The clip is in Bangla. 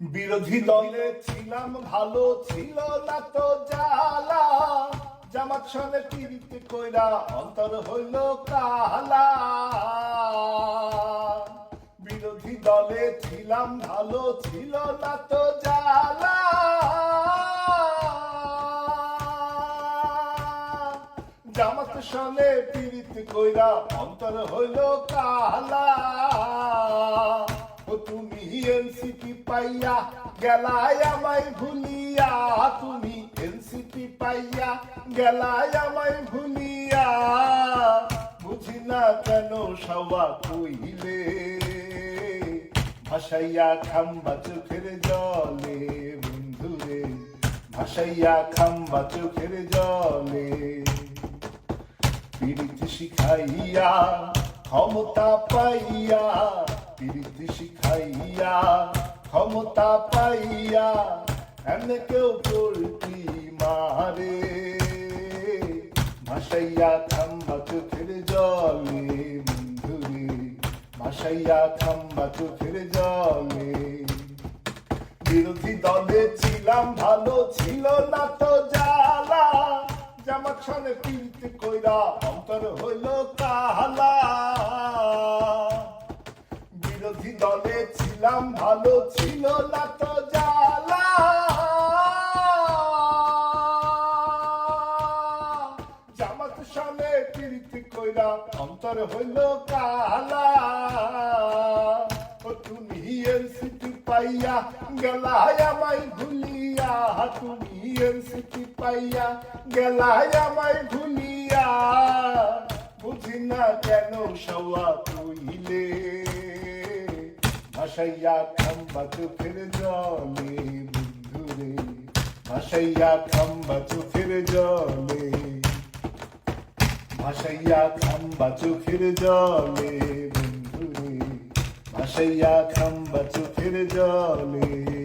বিরোধী দলে ছিলাম, ভালো ছিল না তো জ্বালা। জামাত সনে পিড়িতে কইরা অন্তর হইল কালা। বিরোধী দলে ছিলাম, ভালো ছিল না তো জ্বালা। জামাত সনে পীড়িত কইরা অন্তর হইল কালা। তুমি এনসিপি পাইয়া, গেলায় আমায় ভুলিয়া। তুমি এনসিপি পাইয়া, গেলায় আমায় ভুলিয়া। বুঝি না কেন সবা কইলে? ভাসাইয়া খাম্বা চোখের জলে, বন্ধুরে। ভাসাইয়া খাম্বা চোখের জলে। পীড়িত শিখাইয়া, ক্ষমতা পাইয়া পীড়িত শিখাইয়া ক্ষমতা পাইয়া কেউ মারে? ভাসাইয়া খাম্বা চোখের জলে ভাসাইয়া খাম্বা চোখের জলে। বিরোধী দলে ছিলাম, ভালো ছিল না তো জ্বালা। পিড়িতে কইরা অন্তর হইল কালা ছিলাম ভালো ছিল না তো জ্বালা। জামাত সনে পিড়িতে কইরা অন্তর হইল কালা। তুমি এনসিপি পাইয়া গেলায় আমায় ভুলিয়া। তুমি এনসিপি পাইয়া গেলায় আমায় ভুলিয়া। বুঝি না কেন সওয়া কইলে ভাসাইয়া খাম্বাচু চোখের জলে বন্ধুরে। ভাসাইয়া খাম্বাচু চোখের জলে। ভাসাইয়া খাম্বা চোখের জলে বন্ধুরে। ভাসাইয়া খাম্বা চোখের জলে।